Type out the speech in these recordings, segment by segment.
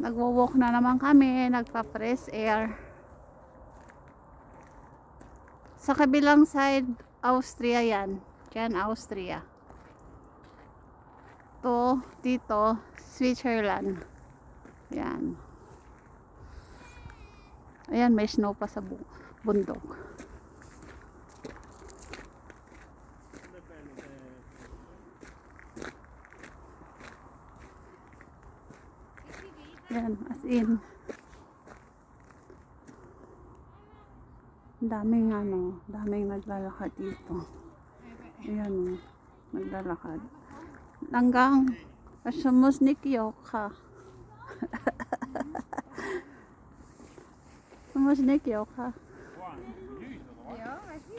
Nagwo-walk na naman kami, nagpa-fresh air. Sa kabilang side, Austria yan. Yan, Austria. To, dito, Switzerland. Yan. Ayan, may snow pa sa bu- bundok. Yan, as in. Daming ano, daming naglalakad dito. Ayan, naglalakad. Hanggang Sumusnikyok ka. Sumusnikyok ka.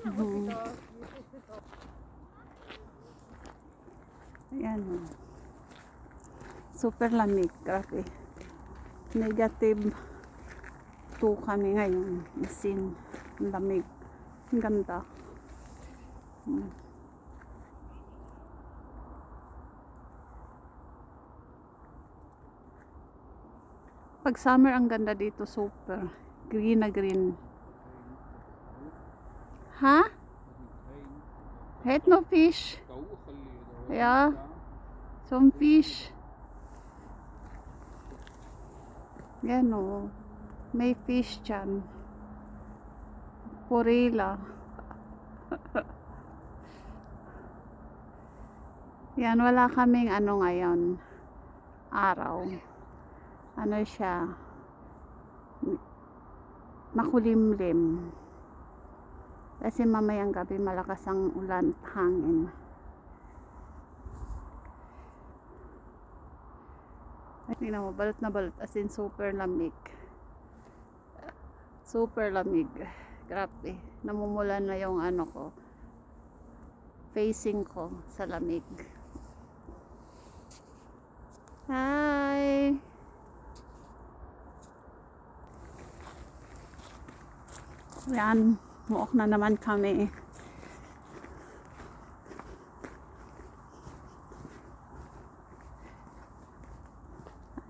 Mhm. Ayan, oh. Super lamig, grabe. Negative 2 kami ngayon. Isin, lamig. Ang ganda. Hmm. Pag summer, ang ganda dito, super. Green na green. Ha? Het no fish. Ja. Some fish. Yan o. May fish dyan. Porela. Yan, wala kaming ano ngayon. Araw. Ano siya. Makulimlim. Kasi mamayang gabi malakas ang ulan hangin. Tingnan mo, balot na balot. As in, super lamig. Super lamig. Grabe. Namumulan na yung ano ko. Facing ko sa lamig. Hi! Yan. Muok na naman kami.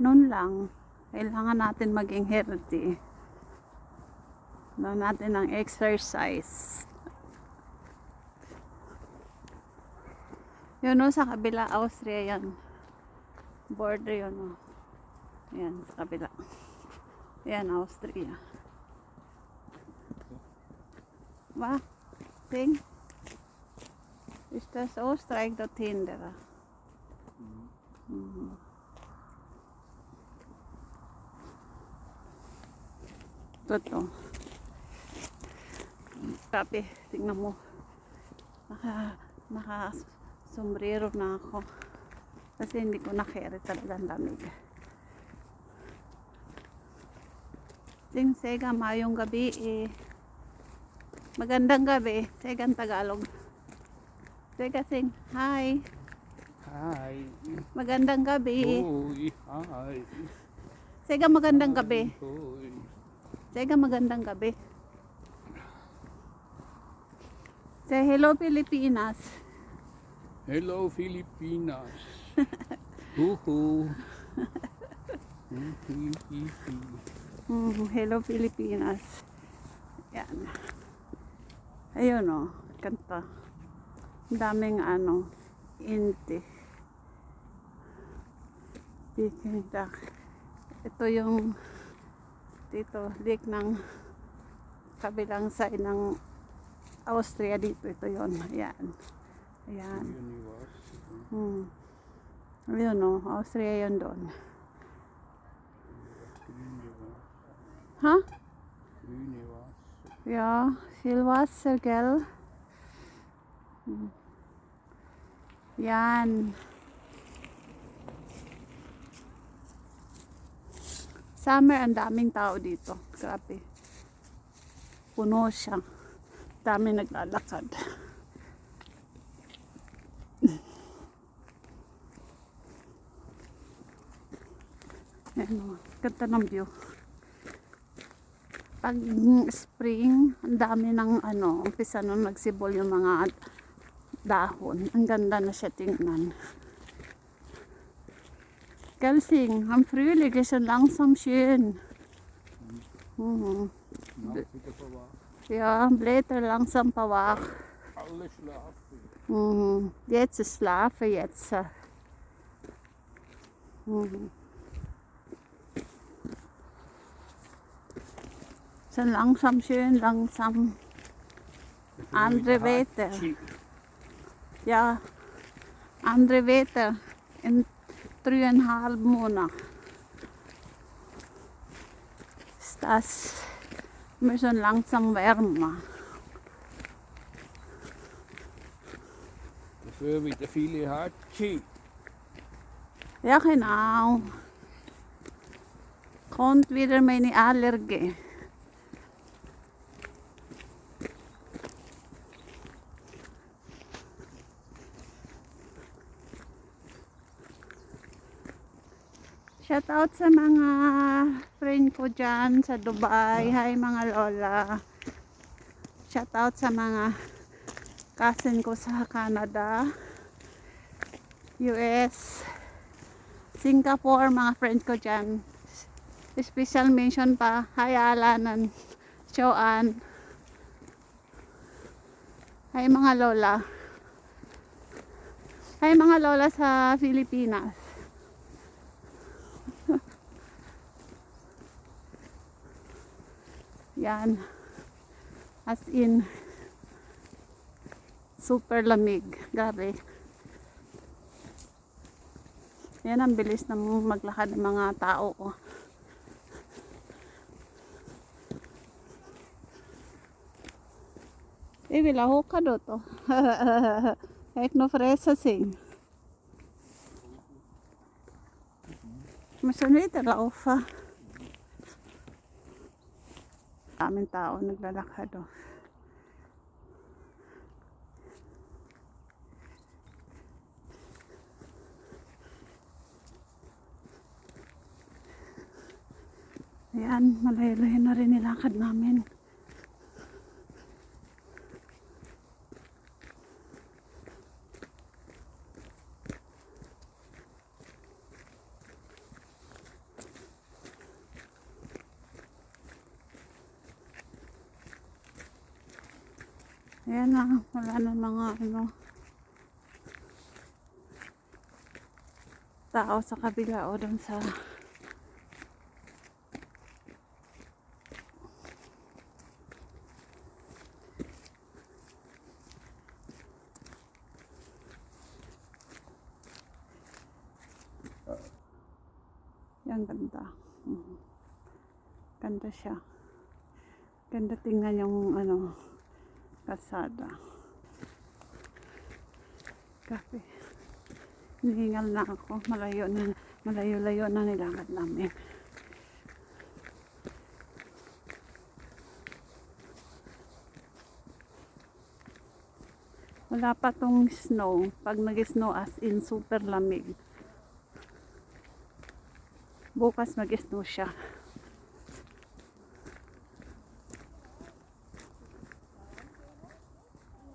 Noon lang, kailangan natin maging healthy. Kailangan natin ng exercise. Yun o, sa kabila, Austria yan. Border yun o. Yan, sa kabila. Yan, Austria. Va? Ting? Ist das Österreich dort hinten? Mhm. Totoo. Grabe, tingnan mo. Naka, naka sombrero na ako. Kasi hindi ko na-carry talaga ang lamig. Sing sega, mayong gabi eh. Magandang gabi. Segan Tagalog. Sega sing, hi. Hi. Magandang gabi. Hoy. Hi. Sega magandang gabi. Hoy. Sega magandang gabi. Say hello Pilipinas. Hello, Filipinas. Huhu. Mm, hello Pilipinas. Yan. Ayun o, kanta. Ang daming ano, inti. Titindak. Ito yung dito, lake ng kabilang side ng Austria dito. Ito yon Ayan. Ayan. Hmm. Ayun o, Austria yun doon. Ha? Ja, Silvassergel. Hmm. Yan. Summer, ang daming tao dito. Grabe. Puno siya. Dami naglalakad. Ayan o, ganda ng view. Pag spring, ang dami ng ano, umpisa nung nagsibol yung mga dahon. Ang ganda na siya tingnan. Gelsing, am Frühling ist schon langsam schön. Mhm. Ja, Blätter langsam verwach. Alle schlafen. Mhm. Jetzt ist Schlafen jetzt. Mhm. Schon langsam schön, langsam. Andere Wetter. Ja, andere Wetter in dreieinhalb Monaten. Ist das müssen langsam wärmer. Dafür wieder viele Hatschi. Ja, genau. Kommt wieder meine Allergie. Shoutout sa mga friend ko dyan sa Dubai. Hi mga lola. Shoutout sa mga cousin ko sa Canada. US. Singapore, mga friend ko dyan. Special mention pa, hi Alan and Joanne. Hi mga lola. Hi mga lola sa Pilipinas. Yan. As in, super lamig. Grabe. Yan ang bilis ng maglakad ng mga tao. oh. Eh, vill jag åka då? Jag är nog fresa sin. Men nu är Daming tao naglalakad oh. Ayan, malayo-layo na rin nilakad namin. Ayan na, wala na mga ano tao sa kabila o doon sa Yan ganda. Mhm. Ganda siya. Ganda tingnan yung ano kalsada. Kape. Nihingal na ako. Malayo na, malayo-layo na nilakad namin. Wala pa tong snow. Pag nag-snow as in super lamig. Bukas mag-snow siya.